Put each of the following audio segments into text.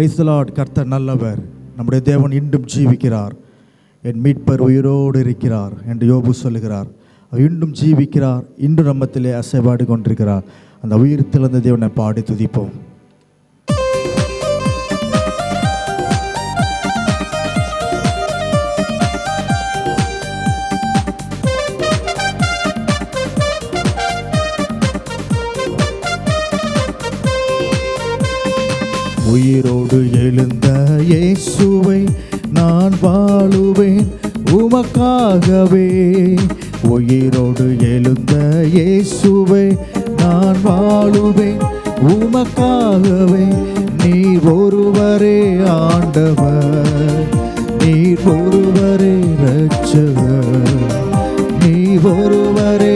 பிரைஸ்லாட் கர்த்தர் நல்லவர். நம்முடைய தேவன் இன்றும் ஜீவிக்கிறார். என் மீட்பர் உயிரோடு இருக்கிறார் என்று யோபு சொல்லுகிறார். அவர் இன்றும் ஜீவிக்கிறார் இன்று நம்மத்திலே அசைபாடு கொண்டிருக்கிறார். அந்த உயிர் திறந்த தேவனை பாடி துதிப்போம். உயிரோடு எழுந்த இயேசுவை நான் வாழுவேன் உமக்காகவே. உயிரோடு எழுந்த இயேசுவை நான் வாழுவேன் உமக்காகவே. நீ ஒருவரே ஆண்டவர் நீ ஒருவரே ரட்சகர் நீ ஒருவரே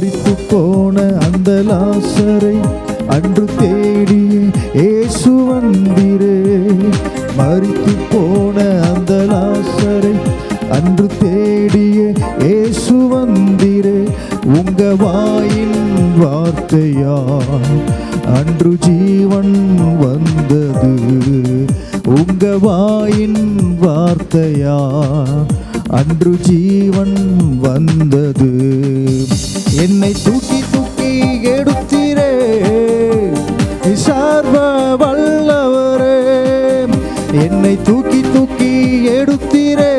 மறித்து போன அந்த லாசரை அன்று தேடி ஏசு வந்திரே. மறித்து போன அந்த லாசரை அன்று தேடிய ஏசு வந்திரே. உங்க வாயின் வார்த்தையா அன்று ஜீவன் வந்தது. உங்க வாயின் வார்த்தையா அன்று ஜீவன் வந்தது. என்னை தூக்கி தூக்கி எடுத்தீரே. சர்வ வல்லவரே என்னை தூக்கி தூக்கி எடுத்தீரே.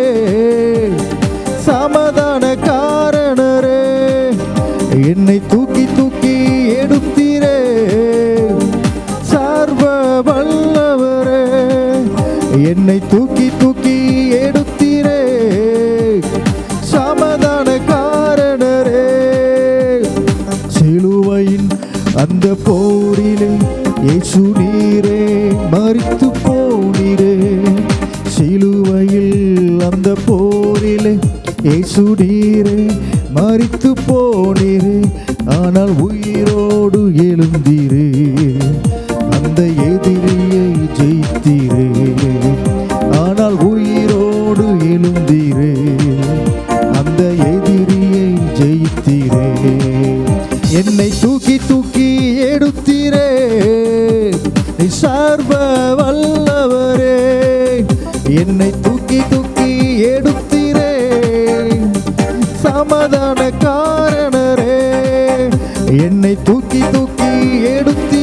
சமாதான காரணரே என்னை தூக்கி தூக்கி எடுத்தீரே. சர்வ வல்லவரே என்னை தூக்கி தூக்கி எடு இயேசு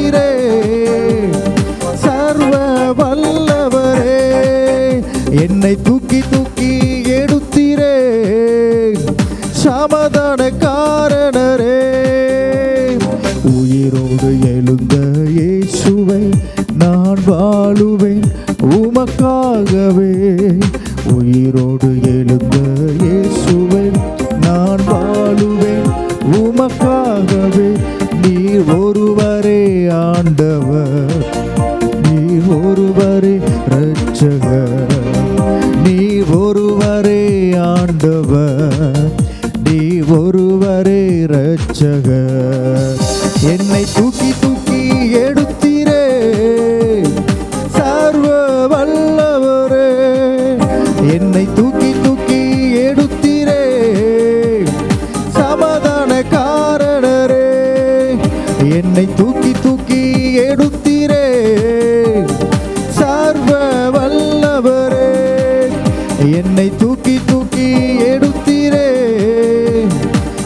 எடுத்தீரே சர்வ வல்லவரே. என்னை தூ என்னை தூக்கி தூக்கி எடுத்தீரே. சர்வ வல்லவரே என்னை தூக்கி தூக்கி எடுத்தீரே.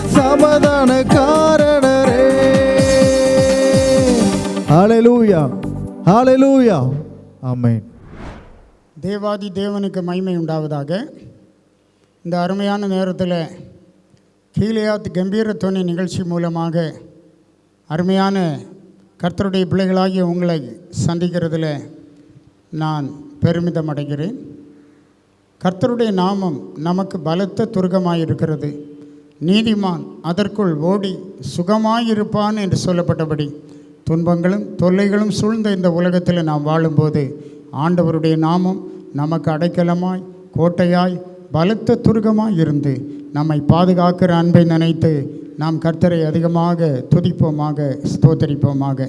சமாதான காரணரே. ஹalleluya ஹalleluya ஆமென் தேவாதி தேவனுக்கு மகிமை உண்டாவதாக. இந்த அருமையான நேரத்தில் கீழையாத் கம்பீர நிகழ்ச்சி மூலமாக அருமையான கர்த்தருடைய பிள்ளைகளாகிய உங்களை சந்திக்கிறதுல நான் பெருமிதம் அடைகிறேன். கர்த்தருடைய நாமம் நமக்கு பலத்த துருகமாயிருக்கிறது. நீதிமான் அதற்குள் ஓடி சுகமாயிருப்பான் என்று சொல்லப்பட்டபடி துன்பங்களும் தொல்லைகளும் சூழ்ந்த இந்த உலகத்தில் நாம் வாழும்போது ஆண்டவருடைய நாமம் நமக்கு அடைக்கலமாய் கோட்டையாய் பலத்த துருகமாய் இருந்து நம்மை பாதுகாக்கிற அன்பை நினைத்து நாம் கர்த்தரை அதிகமாக துதிப்போமாக ஸ்தோத்தரிப்போமாக.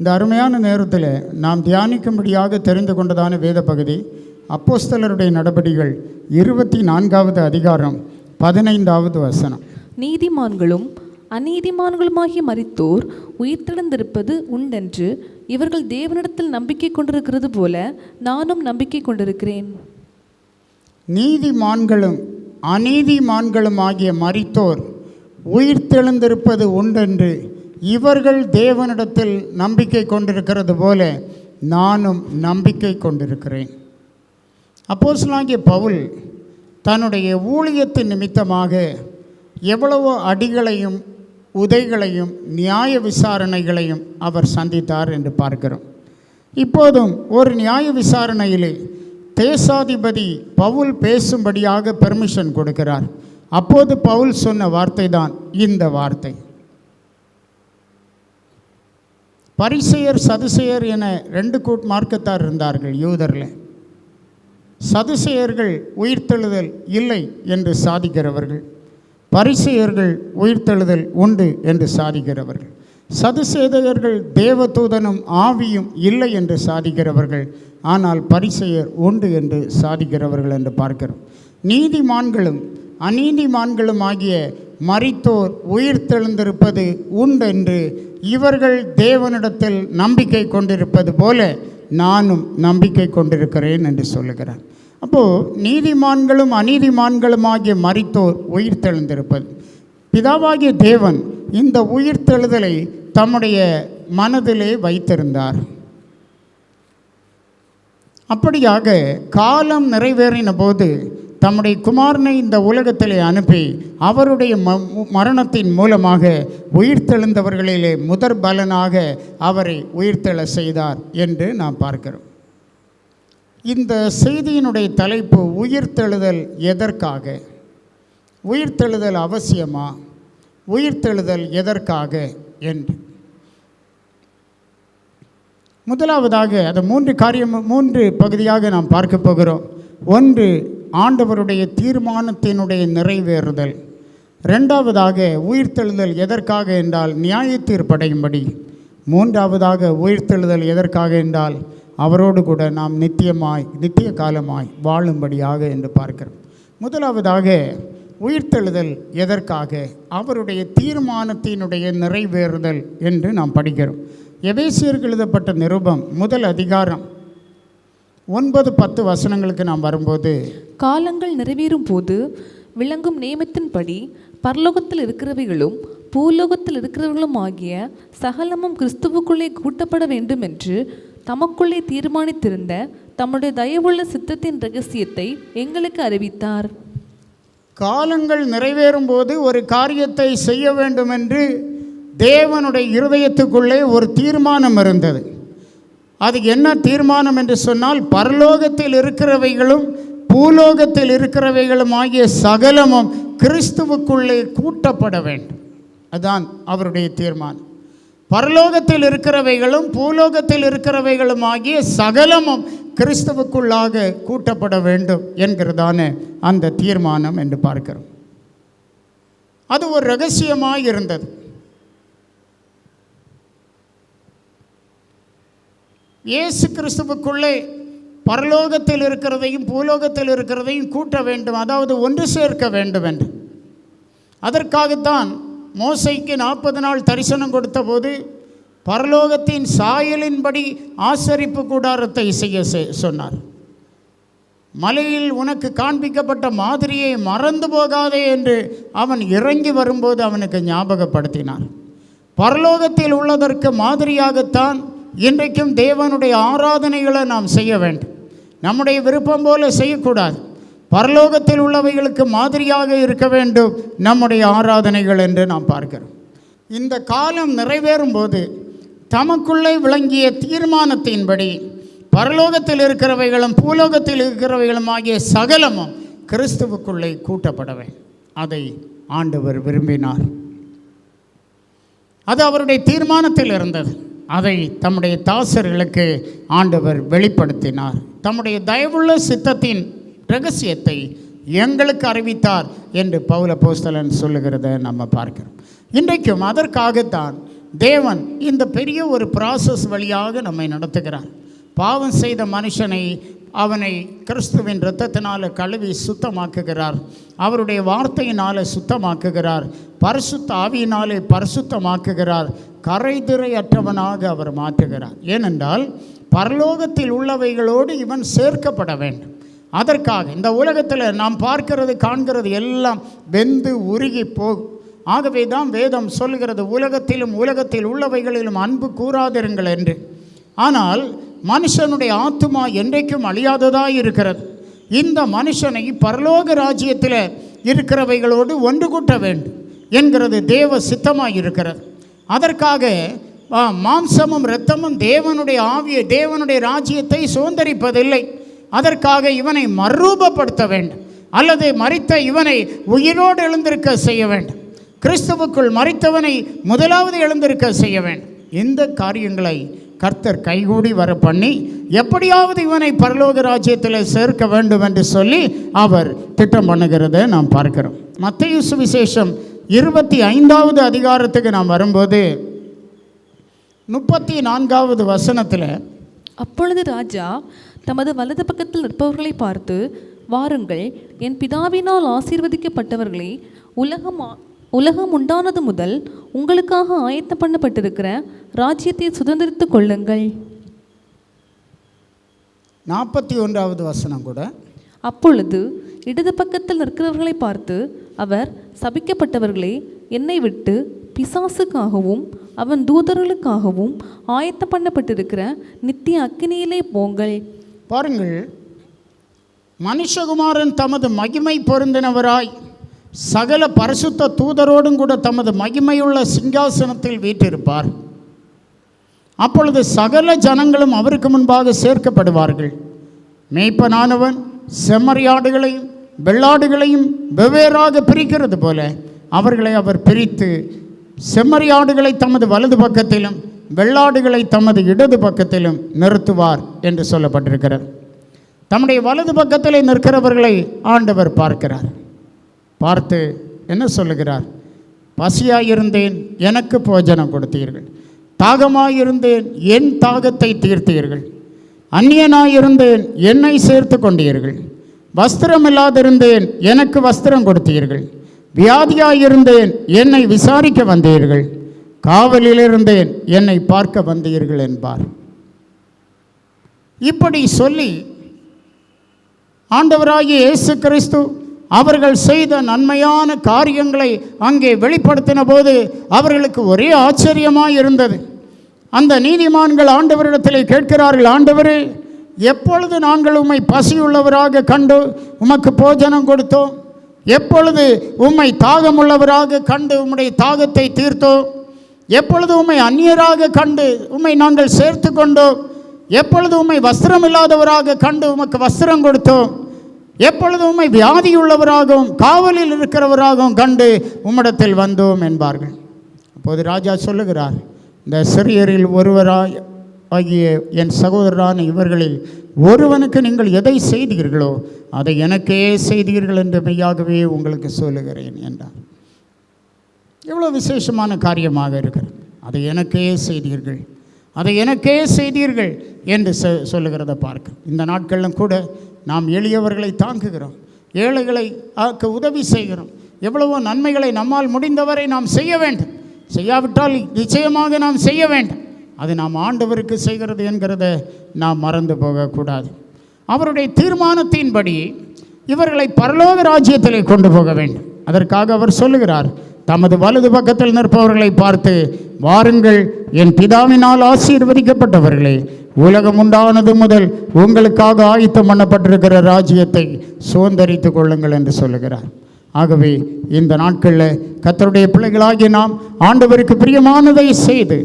இந்த அருமையான நேரத்தில் நாம் தியானிக்கும்படியாக தெரிந்து கொண்டதான வேத பகுதி அப்போஸ்தலருடைய நடபடிகள் இருபத்தி நான்காவது அதிகாரம் பதினைந்தாவது வசனம். நீதிமான்களும் அநீதிமான்களுமாகி மரித்தோர் உயிர்த்தெழுந்திருப்பது உண்டென்று இவர்கள் தேவனிடத்தில் நம்பிக்கை கொண்டிருக்கிறது போல நானும் நம்பிக்கை கொண்டிருக்கிறேன். நீதிமான்களும் அநீதிமான்களும் ஆகிய மரித்தோர் உயிர்த்தெழுந்திருப்பது உண்டென்று இவர்கள் தேவனிடத்தில் நம்பிக்கை கொண்டிருக்கிறது போல நானும் நம்பிக்கை கொண்டிருக்கிறேன். அப்போஸ்லாகிய பவுல் தன்னுடைய ஊழியத்தின் நிமித்தமாக எவ்வளவோ அடிகளையும் உதைகளையும் நியாய விசாரணைகளையும் அவர் சந்தித்தார் என்று பார்க்கிறோம். இப்போதும் ஒரு நியாய விசாரணையிலே தேசாதிபதி பவுல் பேசும்படியாக பெர்மிஷன் கொடுக்கிறார். அப்போது பவுல் சொன்ன வார்த்தை தான் இந்த வார்த்தை. பரிசெயர் சதுசெயர் என ரெண்டு கூட் மார்க்கத்தார் இருந்தார்கள் யூதரில். சதுசேயர்கள் உயிர்த்தெழுதல் இல்லை என்று சாதிக்கிறவர்கள். பரிசெயர்கள் உயிர்த்தெழுதல் உண்டு என்று சாதிக்கிறவர்கள். சதுசேதகர்கள் தேவதூதனும் ஆவியும் இல்லை என்று சாதிக்கிறவர்கள். ஆனால் பரிசெயர் உண்டு என்று சாதிக்கிறவர்கள் என்று பார்க்கிறோம். நீதிமான்களும் அநீதிமான்களும் ஆகிய உயிர் உயிர்த்தெழுந்திருப்பது உண்டென்று இவர்கள் தேவனிடத்தில் நம்பிக்கை கொண்டிருப்பது போல நானும் நம்பிக்கை கொண்டிருக்கிறேன் என்று சொல்லுகிறார். அப்போது நீதிமான்களும் அநீதிமான்களும் ஆகிய மரித்தோர் உயிர்த்தெழுந்திருப்பது. பிதாவாகிய தேவன் இந்த உயிர்த்தெழுதலை தம்முடைய மனதிலே வைத்திருந்தார். அப்படியாக காலம் நிறைவேறின போது தம்முடைய குமாரனை இந்த உலகத்திலே அனுப்பி அவருடைய ம மரணத்தின் மூலமாக உயிர்த்தெழுந்தவர்களிலே முதற் பலனாக அவரை உயிர்த்தெழ செய்தார் என்று நாம் பார்க்கிறோம். இந்த செய்தியினுடைய தலைப்பு உயிர்த்தெழுதல் எதற்காக? உயிர்த்தெழுதல் அவசியமா? உயிர்த்தெழுதல் எதற்காக என்று. முதலாவதாக அது மூன்று காரியம் மூன்று பகுதியாக நாம் பார்க்க போகிறோம். ஒன்று ஆண்டவருடைய தீர்மானத்தினுடைய நிறைவேறுதல். ரெண்டாவதாக உயிர்த்தெழுதல் எதற்காக என்றால் நியாய தீர்ப்படையும்படி மூன்றாவதாக உயிர்த்தெழுதல் எதற்காக என்றால் அவரோடு கூட நாம் நித்தியமாய் நித்திய காலமாய் வாழும்படியாக என்று பார்க்கிறோம். முதலாவதாக உயிர்த்தெழுதல் எதற்காக? அவருடைய தீர்மானத்தினுடைய நிறைவேறுதல் என்று நாம் படிக்கிறோம். எபேசியர்கள் எழுதப்பட்ட நிருபம் முதல் அதிகாரம் ஒன்பது பத்து வசனங்களுக்கு நாம் வரும்போது காலங்கள் நிறைவேறும் போது விளங்கும் நியமத்தின்படி பரலோகத்தில் இருக்கிறவைகளும் பூலோகத்தில் இருக்கிறவர்களும் ஆகிய சகலமும் கிறிஸ்துவுக்குள்ளே கூட்டப்பட வேண்டும் என்று தமக்குள்ளே தீர்மானித்திருந்த தம்முடைய தயவுள்ள சித்தத்தின் ரகசியத்தை எங்களுக்கு அறிவித்தார். காலங்கள் நிறைவேறும் போது ஒரு காரியத்தை செய்ய வேண்டும் என்று தேவனுடைய இருதயத்துக்குள்ளே ஒரு தீர்மானம் இருந்தது. அது என்ன தீர்மானம் என்று சொன்னால் பரலோகத்தில் இருக்கிறவைகளும் பூலோகத்தில் இருக்கிறவைகளும் ஆகிய சகலமும் கிறிஸ்துவுக்குள்ளே கூட்டப்பட வேண்டும். அதுதான் அவருடைய தீர்மானம். பரலோகத்தில் இருக்கிறவைகளும் பூலோகத்தில் இருக்கிறவைகளும் ஆகிய சகலமும் கிறிஸ்துவுக்குள்ளாக கூட்டப்பட வேண்டும் என்கிறதான அந்த தீர்மானம் என்று பார்க்கிறோம். அது ஒரு ரகசியமாக இருந்தது. இயேசு கிறிஸ்துவுக்குள்ளே பரலோகத்தில் இருக்கிறதையும் பூலோகத்தில் இருக்கிறதையும் கூட்ட வேண்டும் அதாவது ஒன்று சேர்க்க வேண்டும் என்று. அதற்காகத்தான் மோசைக்கு நாற்பது நாள் தரிசனம் கொடுத்தபோது பரலோகத்தின் சாயலின்படி ஆசரிப்பு கூடாரத்தை செய்ய செ- சொன்னார். மலையில் உனக்கு காண்பிக்கப்பட்ட மாதிரியை மறந்து போகாதே என்று அவன் இறங்கி வரும்போது அவனுக்கு ஞாபகப்படுத்தினார். பரலோகத்தில் உள்ளதற்கு மாதிரியாகத்தான் இன்றைக்கும் தேவனுடைய ஆராதனைகளை நாம் செய்ய வேண்டும். நம்முடைய விருப்பம் போல செய்யக்கூடாது. பரலோகத்தில் உள்ளவைகளுக்கு மாதிரியாக இருக்க வேண்டும். நம்முடைய ஆராதனைகள் என்று நாம் பார்க்கிறோம். இந்த காலம் நிறைவேறும் போது தமக்குள்ளே விளங்கிய தீர்மானத்தின்படி பரலோகத்தில் இருக்கிறவைகளும் பூலோகத்தில் இருக்கிறவைகளும் ஆகிய சகலமும் கிறிஸ்துவுக்குள்ளே கூட்டப்படவே அதை ஆண்டவர் விரும்பினார். அது அவருடைய தீர்மானத்தில் இருந்தது. அதை தம்முடைய தாசர்களுக்கு ஆண்டவர் வெளிப்படுத்தினார். தம்முடைய தயவுள்ள சித்தத்தின் ரகசியத்தை எங்களுக்கு அறிவித்தார் என்று பவுல போஸ்தலன் சொல்லுகிறத நம்ம பார்க்கிறோம். இன்றைக்கும் அதற்காகத்தான் தேவன் இந்த பெரிய ஒரு ப்ராசஸ் வழியாக நம்மை நடத்துகிறார். பாவம் செய்த மனுஷனை அவனை கிறிஸ்துவின் இரத்தத்தினால் கழுவி சுத்தமாக்குகிறார். அவருடைய வார்த்தையினால் சுத்தமாக்குகிறார். பரிசுத்த ஆவியினாலே பரிசுத்தமாக்குகிறார். கரைதுரையற்றவனாக அவர் மாற்றுகிறார். ஏனென்றால் பரலோகத்தில் உள்ளவைகளோடு இவன் சேர்க்கப்பட வேண்டும். அதற்காக இந்த உலகத்தில் நாம் பார்க்கிறது காண்கிறது எல்லாம் வெந்து உருகி போகும். ஆகவே தான் வேதம் சொல்கிறது உலகத்திலும் உலகத்தில் உள்ளவைகளிலும் அன்பு கூறாதிருங்கள் என்று. ஆனால் மனுஷனுடைய ஆத்மா என்றைக்கும் அழியாததாக இருக்கிறது. இந்த மனுஷனை பரலோக ராஜ்யத்தில் இருக்கிறவைகளோடு ஒன்று கூட்ட வேண்டும் என்கிறது தேவ சித்தமாக இருக்கிறது. அதற்காக மாம்சமும் இரத்தமும் தேவனுடைய ஆவியை தேவனுடைய ராஜ்யத்தை சுதந்திரிப்பதில்லை. அதற்காக இவனை மறுரூபப்படுத்த வேண்டும். அல்லது மறித்த இவனை உயிரோடு எழுந்திருக்க செய்ய வேண்டும். கிறிஸ்துவுக்குள் மறித்தவனை முதலாவது எழுந்திருக்க செய்ய வேண்டும். இந்த காரியங்களை கர்த்தர் கைகூடி வர பண்ணி எப்படியாவது இவனை பரலோக ராஜ்யத்தில் சேர்க்க வேண்டும் என்று சொல்லி அவர் திட்டம் பண்ணுகிறதை நாம் பார்க்கிறோம். மத்திய சுவிசேஷம் இருபத்தி ஐந்தாவது அதிகாரத்துக்கு நாம் வரும்போது முப்பத்தி நான்காவது வசனத்தில் அப்பொழுது ராஜா தமது வலது பக்கத்தில் நிற்பவர்களை பார்த்து வாருங்கள் என் பிதாவினால் ஆசீர்வதிக்கப்பட்டவர்களே உலகம் உலகம் உண்டானது முதல் உங்களுக்காக ஆயத்தம் பண்ணப்பட்டிருக்கிற ராஜ்யத்தை சுதந்திரித்துக் கொள்ளுங்கள். நாற்பத்தி ஒன்றாவது வசனம் கூட. அப்பொழுது இடது பக்கத்தில் நிற்கிறவர்களை பார்த்து அவர் சபிக்கப்பட்டவர்களே என்னை விட்டு பிசாசுக்காகவும் அவன் தூதர்களுக்காகவும் ஆயத்தம் பண்ணப்பட்டிருக்கிற நித்திய அக்கினியிலே போங்கள். பாருங்கள் மனுஷகுமாரன் தமது மகிமை பொருந்தினவராய். சகல பரிசுத்த தூதரோடும் கூட தமது மகிமையுள்ள சிங்காசனத்தில் வீற்றிருப்பார். அப்பொழுது சகல ஜனங்களும் அவருக்கு முன்பாக சேர்க்கப்படுவார்கள். மேய்ப்பனானவன் செம்மறியாடுகளையும் வெள்ளாடுகளையும் வெவ்வேறாக பிரிக்கிறது போல அவர்களை அவர் பிரித்து செம்மறியாடுகளை தமது வலது பக்கத்திலும் வெள்ளாடுகளை தமது இடது பக்கத்திலும் நிறுத்துவார் என்று சொல்லப்பட்டிருக்கிறார் தம்முடைய வலது பக்கத்திலே நிற்கிறவர்களை ஆண்டவர் பார்க்கிறார். பார்த்து என்ன சொல்லுகிறார்? பசியாயிருந்தேன் எனக்கு போஜனம் கொடுத்தீர்கள் தாகமாயிருந்தேன் என் தாகத்தை தீர்த்தீர்கள். அந்நியனாயிருந்தேன் என்னை சேர்த்து கொண்டீர்கள். வஸ்திரம் இல்லாதிருந்தேன் எனக்கு வஸ்திரம் கொடுத்தீர்கள். வியாதியாயிருந்தேன் என்னை விசாரிக்க வந்தீர்கள். காவலில் இருந்தேன் என்னை பார்க்க வந்தீர்கள் என்பார். இப்படி சொல்லி ஆண்டவராகிய இயேசு கிறிஸ்து அவர்கள் செய்த நன்மையான காரியங்களை அங்கே வெளிப்படுத்தின போது அவர்களுக்கு ஒரே ஆச்சரியமாக இருந்தது. அந்த நீதிமான்கள் ஆண்டவரிடத்தில் கேட்கிறார்கள் ஆண்டவரே எப்பொழுது நாங்கள் உம்மை பசியுள்ளவராக கண்டு உமக்கு போஜனம் கொடுத்தோம்? எப்பொழுது உம்மை தாகமுள்ளவராக கண்டு உம்முடைய தாகத்தை தீர்த்தோம்? எப்பொழுது உம்மை அந்நியராக கண்டு உம்மை நாங்கள் சேர்த்து கொண்டோம் எப்பொழுது உம்மை வஸ்திரம் இல்லாதவராக கண்டு உமக்கு வஸ்திரம் கொடுத்தோம்? எப்பொழுதும் உண்மை வியாதியுள்ளவராகவும் காவலில் இருக்கிறவராகவும் கண்டு உம்மிடத்தில் வந்தோம் என்பார்கள். அப்போது ராஜா சொல்லுகிறார் இந்த சிறியரில் ஒருவராய் ஆகிய என் சகோதரரான இவர்களில் ஒருவனுக்கு நீங்கள் எதை செய்தீர்களோ அதை எனக்கே செய்தீர்கள் என்று மெய்யாகவே உங்களுக்கு சொல்லுகிறேன் என்றார். எவ்வளோ விசேஷமான காரியமாக இருக்கிறது. அதை எனக்கே செய்தீர்கள் அதை எனக்கே செய்தீர்கள் என்று சொ சொல்லுகிறத பார்க்க. இந்த நாட்களிலும் கூட நாம் எளியவர்களை தாங்குகிறோம். ஏழைகளை ஆக்க உதவி செய்கிறோம். எவ்வளவோ நன்மைகளை நம்மால் முடிந்தவரை நாம் செய்ய வேண்டும். செய்யாவிட்டால் நிச்சயமாக நாம் செய்ய வேண்டும். அது நாம் ஆண்டவருக்கு செய்கிறது என்கிறத நாம் மறந்து போகக்கூடாது. அவருடைய தீர்மானத்தின்படி இவர்களை பரலோக ராஜ்யத்திலே கொண்டு போக வேண்டும். அதற்காக அவர் சொல்லுகிறார் தமது வலது பக்கத்தில் நிற்பவர்களை பார்த்து வாருங்கள் என் பிதாவினால் ஆசீர்வதிக்கப்பட்டவர்களே உலகம் உண்டானது முதல் உங்களுக்காக ஆயத்தம் பண்ணப்பட்டிருக்கிற ராஜ்யத்தை சுதந்தரித்துக் கொள்ளுங்கள் என்று சொல்லுகிறார். ஆகவே இந்த நாட்களில் கத்தருடைய பிள்ளைகளாகிய நாம் ஆண்டவருக்கு பிரியமானதை செய்து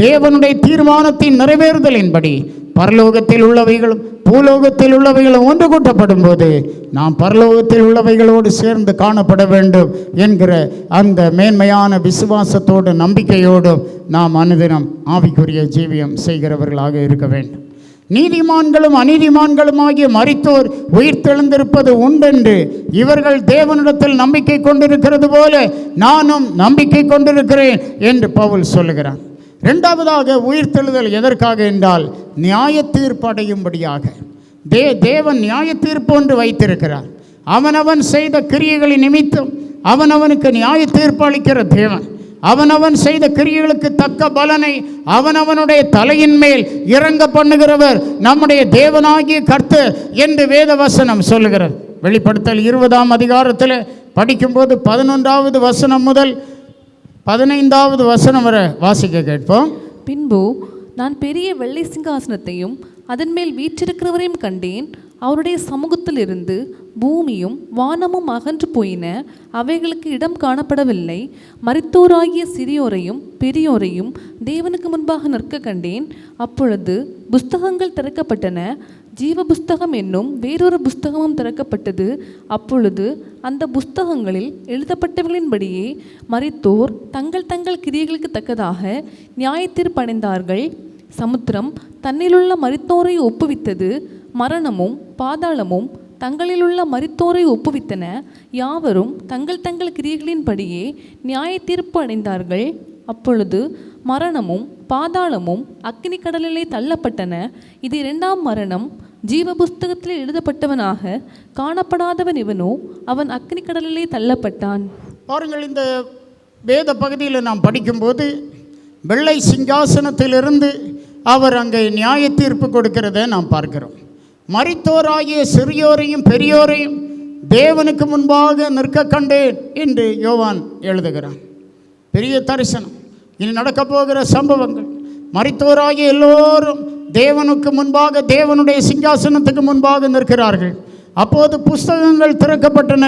தேவனுடைய தீர்மானத்தின் நிறைவேறுதலின்படி பரலோகத்தில் உள்ளவைகளும் பூலோகத்தில் உள்ளவைகளும் ஒன்று கூட்டப்படும் போது நாம் பரலோகத்தில் உள்ளவைகளோடு சேர்ந்து காணப்பட வேண்டும் என்கிற அந்த மேன்மையான விசுவாசத்தோடு நம்பிக்கையோடும் நாம் அனுதினம் ஆவிக்குரிய ஜீவியம் செய்கிறவர்களாக இருக்க வேண்டும். நீதிமான்களும் அநீதிமான்களும் ஆகிய உயிர் தெழுந்திருப்பது உண்டென்று இவர்கள் தேவனிடத்தில் நம்பிக்கை கொண்டிருக்கிறது போல நானும் நம்பிக்கை கொண்டிருக்கிறேன் என்று பவுல் சொல்லுகிறான். ரெண்டாவதாக உயிர்த்தெழுதல் எதற்காக என்றால் நியாய தீர்ப்படையும்படியாக தே தேவன் நியாய தீர்ப்பு ஒன்று வைத்திருக்கிறார். அவனவன் செய்த கிரியைகளின் நிமித்தம் அவனவனுக்கு நியாய தீர்ப்பு அளிக்கிற தேவன். அவனவன் செய்த கிரியைகளுக்கு தக்க பலனை அவனவனுடைய தலையின் மேல் இறங்க பண்ணுகிறவர் நம்முடைய தேவனாகிய கர்த்து என்று வேதவசனம் சொல்லுகிறது. வெளிப்படுத்தல் இருபதாம் அதிகாரத்தில் படிக்கும்போது பதினொன்றாவது வசனம் முதல் பதினைந்தாவது வசனம் வரை வாசிக்க கேட்போம். பின்பு நான் பெரிய வெள்ளை சிங்காசனத்தையும் அதன் மேல் வீற்றிருக்கிறவரையும் கண்டேன். அவருடைய சமூகத்தில் இருந்து பூமியும் வானமும் அகன்று போயின. அவைகளுக்கு இடம் காணப்படவில்லை. மரித்தோராகிய சிறியோரையும் பெரியோரையும் தேவனுக்கு முன்பாக நிற்க கண்டேன். அப்பொழுது புஸ்தகங்கள் திறக்கப்பட்டன. ஜீவ புஸ்தகம் என்னும் வேறொரு புஸ்தகமும் திறக்கப்பட்டது. அப்பொழுது அந்த புஸ்தகங்களில் எழுதப்பட்டவர்களின்படியே மரித்தோர் தங்கள் தங்கள் கிரியைகளுக்கு தக்கதாக நியாயத்தீர்ப்படைந்தார்கள் சமுத்திரம் தன்னிலுள்ள மரித்தோரை ஒப்புவித்தது. மரணமும் பாதாளமும் தங்களிலுள்ள மரித்தோரை ஒப்புவித்தன. யாவரும் தங்கள் தங்கள் கிரியைகளின்படியே நியாய தீர்ப்பு அடைந்தார்கள் அப்பொழுது மரணமும் பாதாளமும் அக்னி கடலிலே தள்ளப்பட்டன. இது இரண்டாம் மரணம். ஜீவ புஸ்தகத்தில் எழுதப்பட்டவனாக காணப்படாதவன் இவனோ அவன் அக்னிக்கடலிலே கடலிலே தள்ளப்பட்டான். பாருங்கள் இந்த வேத பகுதியில் நாம் படிக்கும்போது வெள்ளை சிங்காசனத்திலிருந்து அவர் அங்கே நியாய தீர்ப்பு கொடுக்கிறதை நாம் பார்க்கிறோம். மறித்தோராகிய சிறியோரையும் பெரியோரையும் தேவனுக்கு முன்பாக நிற்க கண்டேன் என்று யோவான் எழுதுகிறான். பெரிய தரிசனம். இனி நடக்கப் போகிற சம்பவங்கள். மறைத்தோராகிய எல்லோரும் தேவனுக்கு முன்பாக தேவனுடைய சிங்காசனத்துக்கு முன்பாக நிற்கிறார்கள். அப்போது புஸ்தகங்கள் திறக்கப்பட்டன.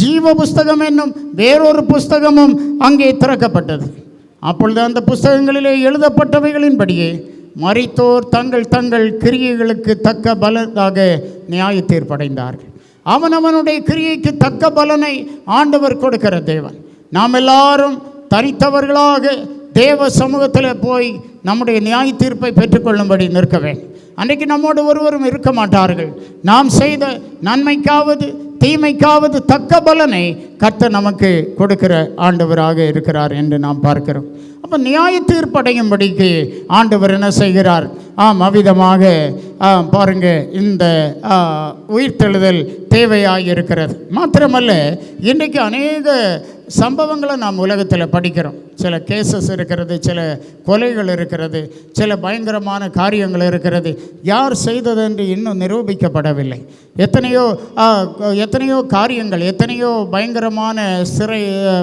ஜீவ புஸ்தகம் என்னும் வேறொரு புஸ்தகமும் அங்கே திறக்கப்பட்டது. அப்பொழுது அந்த புஸ்தகங்களிலே எழுதப்பட்டவைகளின்படியே மறைத்தோர் தங்கள் தங்கள் கிரியைகளுக்கு தக்க பலனாக நியாய தீர்ப்படைந்தார்கள். அவனவனுடைய கிரியைக்கு தக்க பலனை ஆண்டவர் கொடுக்கிற தேவன். நாம் எல்லாரும் தனித்தவர்களாக தேவ சமூகத்தில் போய் நம்முடைய நியாய தீர்ப்பை பெற்றுக்கொள்ளும்படி நிற்க வேண்டும். அன்றைக்கு நம்மோடு ஒருவரும் இருக்க மாட்டார்கள். நாம் செய்த நன்மைக்காவது தீமைக்காவது தக்க பலனை கர்த்தர் நமக்கு கொடுக்கிற ஆண்டவராக இருக்கிறார் என்று நாம் பார்க்கிறோம். அப்போ நியாய தீர்ப்படையும்படிக்கு ஆண்டவர் என்ன செய்கிறார்? ஆம் அவ்விதமாக ஆ, இந்த உயிர்த்தெழுதல் தேவையாக இருக்கிறது மாத்திரமல்ல இன்றைக்கு அநேக சம்பவங்களை நாம் உலகத்தில் படிக்கிறோம். சில கேசஸ் இருக்கிறது சில கொலைகள் இருக்கிறது சில பயங்கரமான காரியங்கள் இருக்கிறது. யார் செய்தது என்று இன்னும் நிரூபிக்கப்படவில்லை. எத்தனையோ எத்தனையோ காரியங்கள் எத்தனையோ பயங்கரமான சிறை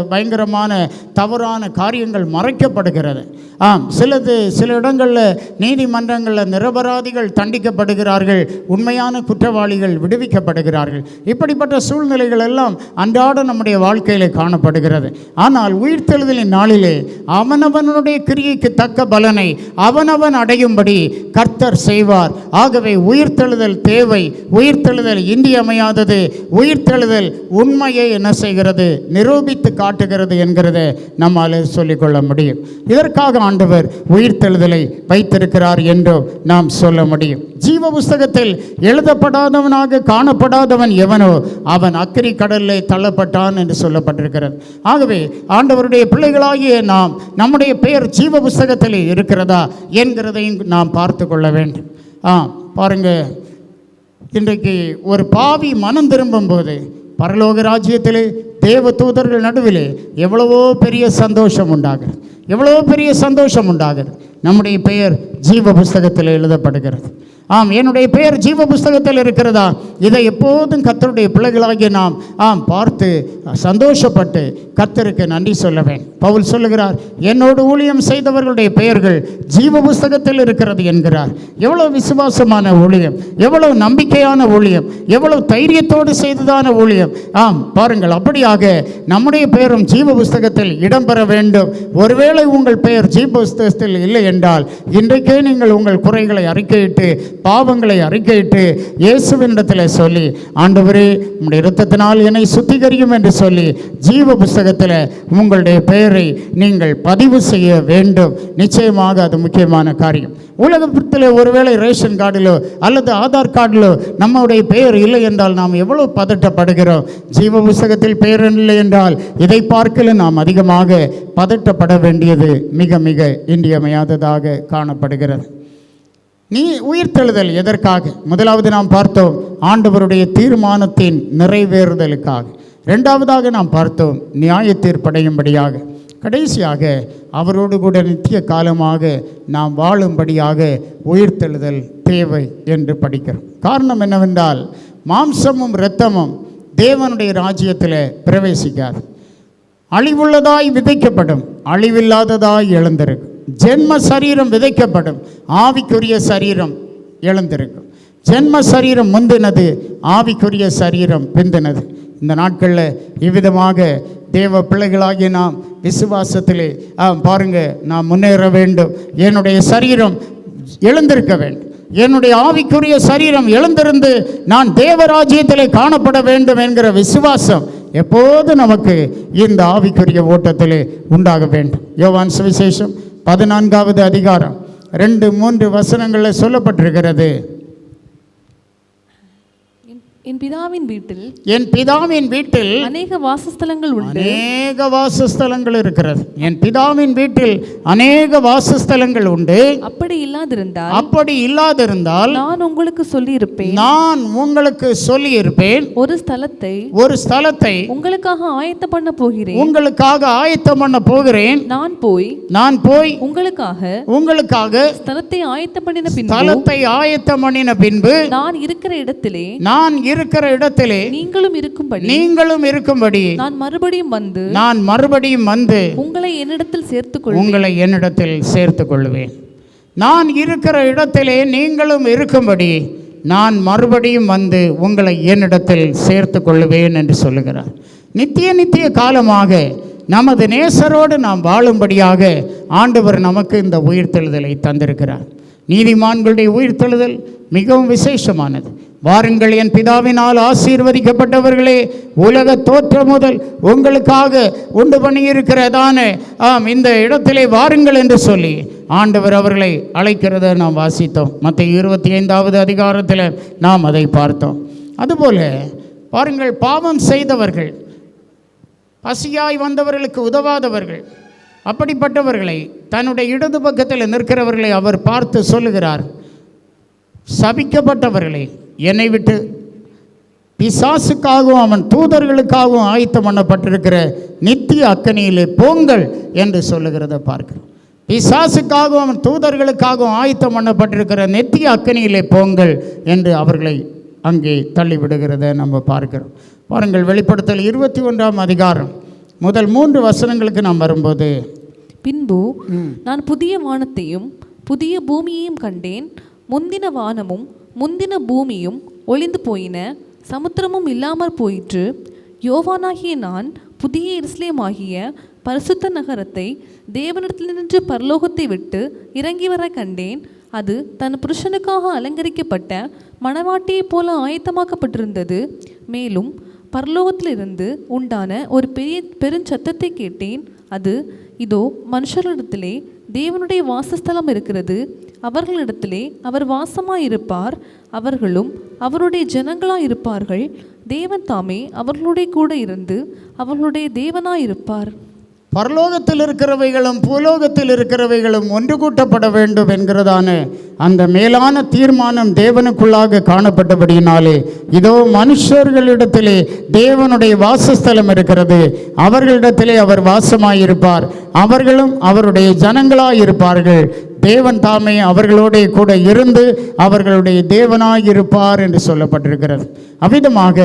பயங்கரமான தவறான காரியங்கள் மறைக்கப்படுகிறது. ஆம் சிலது சில இடங்களில் நீதிமன்றங்கள் நீதிமன்றங்களில் நிரபராதிகள் தண்டிக்கப்படுகிறார்கள் உண்மையான குற்றவாளிகள் விடுவிக்கப்படுகிறார்கள். இப்படிப்பட்ட சூழ்நிலைகள் எல்லாம் அன்றாட நம்முடைய வாழ்க்கையில் காணப்படுகிறது. ஆனால் உயிர்த்தெழுதலின் நாளிலே அவனவனுடைய கிரியைக்கு தக்க பலனை அவனவன் அடையும்படி கர்த்தர் செய்வார். ஆகவே உயிர்த்தெழுதல் தேவை உயிர்த்தெழுதல் இன்றியமையாதது உயிர்த்தெழுதல் உண்மையை என்ன செய்கிறது நிரூபித்து காட்டுகிறது என்கிறத நம்மால் சொல்லிக்கொள்ள முடியும். இதற்காக ஆண்டவர் உயிர்த்தெழுதலை வைத்திருக்கிறார் என்று நாம் சொல்ல முடியும். ஜீவ புஸ்தகத்தில் எழுதப்படாதவனாக காணப்படாதவன் எவனோ அவன் அக்கினி கடலிலே தள்ளப்பட்டான் என்று சொல்லப்பட்டிருக்கிறது. ஆகவே ஆண்டவருடைய பிள்ளைகளாகிய நாம் நம்முடைய பெயர் ஜீவ புஸ்தகத்தில் இருக்கிறதா என்கிறதையும் நாம் பார்த்து கொள்ள வேண்டும். ஆ பாருங்க. இன்றைக்கு ஒரு பாவி மனம் திரும்பும்போது பரலோக ராஜ்யத்திலே தேவ தூதர்கள் நடுவிலே எவ்வளவோ பெரிய சந்தோஷம் உண்டாகிறது. எவ்வளோ பெரிய சந்தோஷம் உண்டாகுது. நம்முடைய பெயர் ஜீவ புஸ்தகத்தில் எழுதப்படுகிறது. ஆம் என்னுடைய பெயர் ஜீவ புஸ்தகத்தில் இருக்கிறதா? இதை எப்போதும் கத்தருடைய பிள்ளைகளாகிய நாம் ஆம் பார்த்து சந்தோஷப்பட்டு கத்தருக்கு நன்றி சொல்லுவேன் பவுல் சொல்லுகிறார் என்னோடு ஊழியம் செய்தவர்களுடைய பெயர்கள் ஜீவ புஸ்தகத்தில் இருக்கிறது என்கிறார். எவ்வளவு விசுவாசமான ஊழியம் எவ்வளவு நம்பிக்கையான ஊழியம் எவ்வளவு தைரியத்தோடு செய்ததான ஊழியம். ஆம் பாருங்கள் அப்படியாக நம்முடைய பெயரும் ஜீவ புஸ்தகத்தில் இடம்பெற வேண்டும். ஒருவேளை உங்கள் பெயர் ஜீவ புஸ்தகத்தில் இல்லை என்றால் இன்றைக்கே நீங்கள் உங்கள் குறைகளை அறிக்கையிட்டு பாவங்களை அறிக்கையிட்டு இயேசுவினிடத்தில் சொல்லி ஆண்டவரே உங்களுடைய இரத்தத்தினால் என்னை சுத்திகரியும் என்று சொல்லி ஜீவ புஸ்தகத்தில் உங்களுடைய பெயரை நீங்கள் பதிவு செய்ய வேண்டும். நிச்சயமாக அது முக்கியமான காரியம். உலகத்தில் ஒருவேளை ரேஷன் கார்டிலோ அல்லது ஆதார் கார்டிலோ நம்முடைய பெயர் இல்லை என்றால் நாம் எவ்வளவு பதட்டப்படுகிறோம். ஜீவ புஸ்தகத்தில் பெயர் இல்லை என்றால் இதை பார்க்கல நாம் அதிகமாக பதட்டப்பட வேண்டியது மிக மிக இன்றியமையாததாக காணப்படுகிறது. நீ உயிர்த்தெழுதல் எதற்காக? முதலாவது நாம் பார்த்தோம் ஆண்டவருடைய தீர்மானத்தின் நிறைவேறுதலுக்காக. ரெண்டாவதாக நாம் பார்த்தோம் நியாய தீர்ப்படையும்படியாக கடைசியாக அவரோடு கூட நித்திய காலமாக நாம் வாழும்படியாக உயிர்த்தெழுதல் தேவை என்று படிக்கிறோம். காரணம் என்னவென்றால் மாம்சமும் இரத்தமும் தேவனுடைய ராஜ்யத்தில் பிரவேசிக்காது. அழிவுள்ளதாய் விதைக்கப்படும் அழிவில்லாததாய் எழுந்திருக்கும். ஜென்ம சரீரம் விதைக்கப்படும் ஆவிக்குரிய சரீரம் எழுந்திருக்கும். ஜென்ம சரீரம் முந்தினது ஆவிக்குரிய சரீரம் பிந்தினது. இந்த நாட்களில் இவ்விதமாக தேவ பிள்ளைகளாகிய நாம் விசுவாசத்திலே ஆ, பாருங்க நாம் முன்னேற வேண்டும். என்னுடைய சரீரம் எழுந்திருக்க வேண்டும். என்னுடைய ஆவிக்குரிய சரீரம் எழுந்திருந்து நான் தேவராஜ்யத்திலே காணப்பட வேண்டும் என்கிற விசுவாசம் எப்போது நமக்கு இந்த ஆவிக்குரிய ஓட்டத்தில் உண்டாக வேண்டும்? யோவான் சுவிசேஷம் பதினான்காவது அதிகாரம். ரெண்டு மூன்று வசனங்களில் சொல்லப்பட்டிருக்கிறது. என்- பிதாவின் வீட்டில் என் பிதாவின் வீட்டில் அநேக வாசஸ்தலங்கள் உண்டு. அநேக வாசஸ்தலங்கள் இருக்கிறது. என் பிதாவின் வீட்டில் அநேக வாசஸ்தலங்கள் உண்டு. அப்படி இல்லாதிருந்தால் அப்படி இல்லாதிருந்தால் நான் உங்களுக்கு சொல்லியிருப்பேன். நான் உங்களுக்கு சொல்லி இருப்பேன் ஒரு ஸ்தலத்தை ஒரு ஸ்தலத்தை உங்களுக்காக ஆயத்தம் பண்ண போகிறேன். உங்களுக்காக ஆயத்தம் பண்ண போகிறேன். நான் போய் நான் போய் உங்களுக்காக உங்களுக்காக ஸ்தலத்தை ஆயத்தம் பண்ணின பின்பு ஸ்தலத்தை ஆயத்தம் பண்ணின பின்பு நான் இருக்கிற இடத்திலே நான் இருக்கிற இடத்திலே நீங்களும் இருக்கும்படி நீங்களும் இருக்கும்படி நான் மறுபடியும் வந்து நான் மறுபடியும் வந்து உங்களை என்னிடத்தில் சேர்த்துக்கொள் உங்களை என்னிடத்தில் சேர்த்து கொள்வேன் நான் இருக்கிற இடத்திலே நீங்களும் இருக்கும்படி நான் மறுபடியும் வந்து உங்களை என்னிடத்தில் சேர்த்து கொள்வேன் என்று சொல்லுகிறார். நித்திய நித்திய காலமாக நமது நேசரோடு நாம் வாழும்படியாக ஆண்டவர் நமக்கு இந்த உயிர்த்தெழுதலை தந்திருக்கிறார். நீதிமான்களுடைய உயிர்த்தெழுதல் மிகவும் விசேஷமானது. வாருங்கள் என் பிதாவினால் ஆசீர்வதிக்கப்பட்டவர்களே உலக தோற்றம் முதல் உங்களுக்காக உண்டு பண்ணியிருக்கிறதான ஆம் இந்த இடத்திலே வாருங்கள் என்று சொல்லி ஆண்டவர் அவர்களை அழைக்கிறத நாம் வாசித்தோம். மற்ற இருபத்தி ஐந்தாவது அதிகாரத்தில் நாம் அதை பார்த்தோம். அதுபோல பாருங்கள் பாவம் செய்தவர்கள் பசியாய் வந்தவர்களுக்கு உதவாதவர்கள் அப்படிப்பட்டவர்களை தன்னுடைய இடது பக்கத்தில் நிற்கிறவர்களை அவர் பார்த்து சொல்லுகிறார். சபிக்கப்பட்டவர்களே என்னை விட்டு பிசாசுக்காகவும் அவன் தூதர்களுக்காகவும் ஆயத்தம் பண்ணப்பட்டிருக்கிற நித்திய அக்கனியிலே போங்கள் என்று சொல்லுகிறத பார்க்கிறோம். பிசாசுக்காகவும் அவன் தூதர்களுக்காகவும் ஆயத்தம் பண்ணப்பட்டிருக்கிற நித்திய அக்கனியிலே போங்கள் என்று அவர்களை அங்கே தள்ளிவிடுகிறத நம்ம பார்க்கிறோம். பாருங்கள் வெளிப்படுத்தல் இருபத்தி ஒன்றாம் அதிகாரம் முதல் மூன்று வசனங்களுக்கு நாம் வரும்போது. பின்பு நான் புதிய வானத்தையும் புதிய பூமியையும் கண்டேன். முந்தின வானமும் முந்தின பூமியும் ஒளிந்து போயின சமுத்திரமும் இல்லாமற் போயிற்று. யோவானாகிய நான் புதிய இஸ்லேமாகிய பரிசுத்த நகரத்தை தேவனிடத்திலிருந்து பரலோகத்தை விட்டு இறங்கி வர கண்டேன். அது தன் புருஷனுக்காக அலங்கரிக்கப்பட்ட மணவாட்டியைப் போல ஆயத்தமாக்கப்பட்டிருந்தது. மேலும் பரலோகத்திலிருந்து உண்டான ஒரு பெரிய பெருஞ்சத்தத்தை கேட்டேன். அது இதோ மனுஷரிடத்திலே தேவனுடைய வாசஸ்தலம் இருக்கிறது. அவர்களிடத்திலே அவர் வாசமாயிருப்பார். அவர்களும் அவருடைய ஜனங்களாயிருப்பார்கள். தேவன் தாமே அவர்களுடைய கூட இருந்து அவர்களுடைய தேவனாயிருப்பார். பரலோகத்தில் இருக்கிறவைகளும் பூலோகத்தில் இருக்கிறவைகளும் ஒன்று கூட்டப்பட வேண்டும் என்கிறதான அந்த மேலான தீர்மானம் தேவனுக்குள்ளாக காணப்பட்டபடியினாலே இதோ மனுஷர்களிடத்திலே தேவனுடைய வாசஸ்தலம் இருக்கிறது. அவர்களிடத்திலே அவர் வாசமாயிருப்பார். அவர்களும் அவருடைய ஜனங்களாயிருப்பார்கள். தேவன் தாமே அவர்களோடைய கூட இருந்து அவர்களுடைய தேவனாயிருப்பார் என்று சொல்லப்பட்டிருக்கிறது. அவ்விதமாக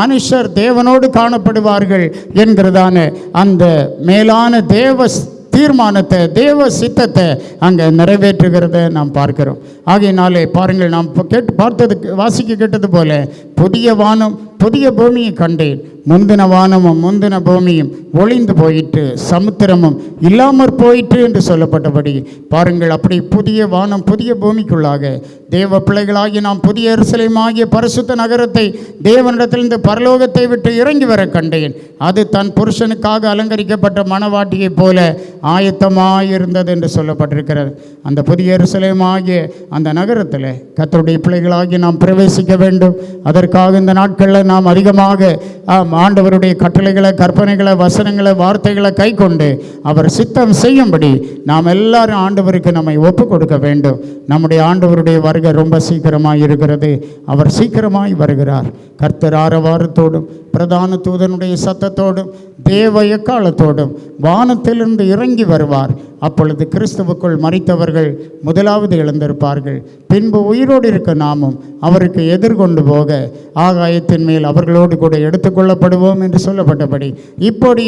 மனுஷர் தேவனோடு காணப்படுவார்கள் என்கிறதான அந்த மேலான தேவ தீர்மானத்தை தேவ சித்தத்தை அங்கே நிறைவேற்றுகிறத நாம் பார்க்கிறோம். ஆகையினாலே பாருங்கள் நாம் கேட்டு பார்த்ததுக்கு வாசிக்க கேட்டது போல புதிய வானம் புதிய பூமியை கண்டேன். முந்தின வானமும் முந்தின பூமியும் ஒளிந்து போயிற்று சமுத்திரமும் இல்லாமற் போயிற்று என்று சொல்லப்பட்டபடி பாருங்கள் அப்படி புதிய வானம் புதிய பூமிக்குள்ளாக தேவ பிள்ளைகளாகி நாம் புதிய எருசலேமாகிய பரிசுத்த நகரத்தை தேவனிடத்திலிருந்து பரலோகத்தை விட்டு இறங்கி வர கண்டேன். அது தன் புருஷனுக்காக அலங்கரிக்கப்பட்ட மணவாட்டியைப் போல ஆயத்தமாயிருந்தது என்று சொல்லப்பட்டிருக்கிறது. அந்த புதிய எருசலேமாகிய அந்த நகரத்தில் கத்தருடைய பிள்ளைகளாகி நாம் பிரவேசிக்க வேண்டும். அதற்காக இந்த நாட்களில் நாம் அதிகமாக ஆம், ஆண்டவருடைய கட்டளைகளை கற்பனைகளை வசனங்களை வார்த்தைகளை கை கொண்டு அவர் சித்தம் செய்யும்படி நாம் எல்லாரும் ஆண்டவருக்கு நம்மை ஒப்பு கொடுக்க வேண்டும். நம்முடைய ஆண்டவருடைய வருகை ரொம்ப சீக்கிரமாக இருக்கிறது. அவர் சீக்கிரமாய் வருகிறார். கர்த்தர் ஆரவாரத்தோடும் பிரதான தூதனுடைய சத்தத்தோடும் தேவ எக்காலத்தோடும் வானத்திலிருந்து இறங்கி வருவார். அப்பொழுது கிறிஸ்துவுக்குள் மறித்தவர்கள் முதலாவது எழுந்திருப்பார்கள். பின்பு உயிரோடு இருக்க நாமும் அவருக்கு எதிர்கொண்டு போக ஆகாயத்தின் மேல் அவர்களோடு கூட எடுத்துக்கொள்ளப்படுவோம் என்று சொல்லப்பட்டபடி இப்படி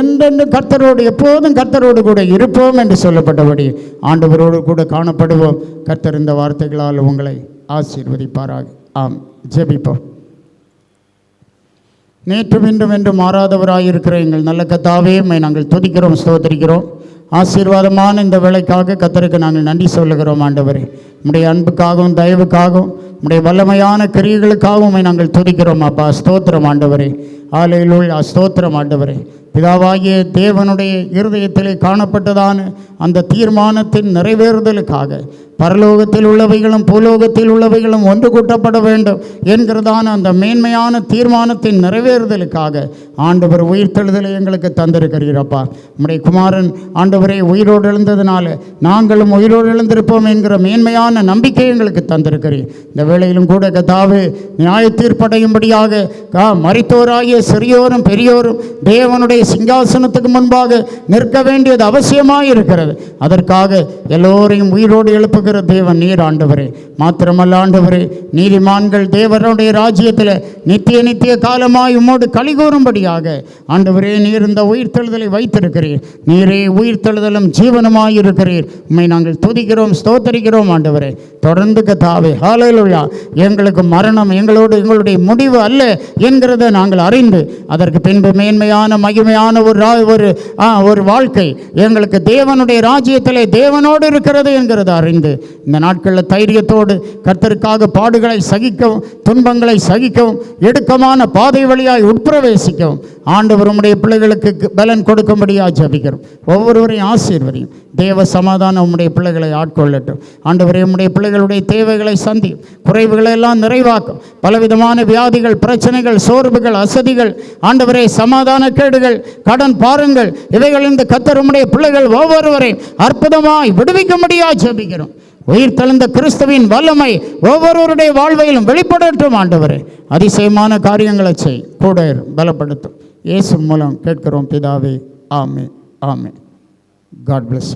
எந்தெந்த கர்த்தரோடு எப்போதும் கர்த்தரோடு கூட இருப்போம் என்று சொல்லப்பட்டபடி ஆண்டவரோடு கூட காணப்படுவோம். கர்த்தர் இந்த வார்த்தைகளால் உங்களை ஆசீர்வதிப்பாராக. ஆம் ஜெபிப்போம். நேற்று மீண்டும் என்று மாறாதவராயிருக்கிற எங்கள் நல்ல கத்தாவே உம்மை நாங்கள் துதிக்கிறோம் ஸ்தோத்திரிக்கிறோம். ஆசீர்வாதமான இந்த வேலைக்காக கத்தருக்கு நாங்கள் நன்றி சொல்லுகிறோம் ஆண்டவரே. உடைய அன்புக்காகவும் தயவுக்காகவும் உடைய வல்லமையான கிரியைகளுக்காகவும் நாங்கள் துதிக்கிறோம் அப்பா. ஸ்தோத்திரம் ஆண்டவரே. ஆலையில் உள்ள ஸ்தோத்திரம் ஆண்டவரே. பிதாவாகிய தேவனுடைய இருதயத்திலே காணப்பட்டதான அந்த தீர்மானத்தின் நிறைவேறுதலுக்காக பரலோகத்தில் உள்ளவைகளும் பூலோகத்தில் உள்ளவைகளும் ஒன்று கூட்டப்பட வேண்டும் என்கிறதான அந்த மேன்மையான தீர்மானத்தின் நிறைவேறுதலுக்காக ஆண்டவர் உயிர்த்தெழுதலை எங்களுக்கு தந்திருக்கிறீரப்பா. நம்முடைய குமாரன் ஆண்டவரை உயிரோடு எழுந்ததுனால நாங்களும் உயிரோடு எழுந்திருப்போம் என்கிற மேன்மையான நம்பிக்கை எங்களுக்கு தந்திருக்கிறீர். இந்த வேளையிலும் கூட கதாவு நியாய தீர்ப்படையும்படியாக கா மரித்தோராகிய சிறியோரும் பெரியோரும் தேவனுடைய சிங்காசனத்துக்கு முன்பாக நிற்க வேண்டியது அவசியமாக இருக்கிறது அதற்காக எல்லோரையும் உயிரோடு எழுப்பு எழுப்புகிற தேவன் நீர் ஆண்டவரே. மாத்திரமல்ல ஆண்டவரே நீதிமான்கள் தேவனுடைய ராஜ்யத்தில் நித்திய நித்திய காலமாய் உம்மோடு கலிகூறும்படியாக ஆண்டவரே நீர் இந்த உயிர்த்தெழுதலை வைத்திருக்கிறீர். நீரே உயிர்த்தெழுதலும் ஜீவனமாய் இருக்கிறீர். உம்மை நாங்கள் துதிக்கிறோம் ஸ்தோத்தரிக்கிறோம் ஆண்டவரே. தொடர்ந்து கத்தாவே ஹalleluya. எங்களுக்கு மரணம் எங்களோடு எங்களுடைய முடிவு அல்ல என்கிறதை நாங்கள் அறிந்து அதற்கு பின்பு மேன்மையான மகிமையான ஒரு ஒரு ஆ, ஒரு வாழ்க்கை எங்களுக்கு தேவனுடைய ராஜ்யத்திலே தேவனோடு இருக்கிறது என்கிறத அறிந்து இந்த நாட்களில் தைரியத்தோடு கர்த்தருக்காக பாடுகளை சகிக்கவும் துன்பங்களை சகிக்கவும் எடுக்கமான பாதை வழியாய் உட்பிரவேசிக்கவும். ஆண்டவர் உம்முடைய பிள்ளைகளுக்கு பலன் கொடுக்கும்படியாக ஜபிக்கிறோம். ஒவ்வொருவரையும் ஆசீர்வதியும். தேவ சமாதானம் உம்முடைய பிள்ளைகளை ஆட்கொள்ளட்டும். ஆண்டவரே உம்முடைய பிள்ளைகளுடைய தேவைகளை சந்தி குறைவுகளை எல்லாம் நிறைவாக்கும். பலவிதமான வியாதிகள் பிரச்சனைகள் சோர்வுகள் அசதிகள் ஆண்டவரே சமாதான கேடுகள் கடன் பாருங்கள். இவைகள் இந்த கத்தர் உம்முடைய பிள்ளைகள் ஒவ்வொருவரையும் அற்புதமாய் விடுவிக்கும்படியாக ஜபிக்கிறோம். உயிர் தெழுந்த கிறிஸ்துவின் வல்லமை ஒவ்வொருவருடைய வாழ்வையிலும் வெளிப்படட்டும் ஆண்டவர். அதிசயமான காரியங்களை செய். கூட பலப்படுத்தும் இயேசு மூலம் கேட்கிறோம் பிதாவே. ஆமே ஆமே காட் பிளஸ்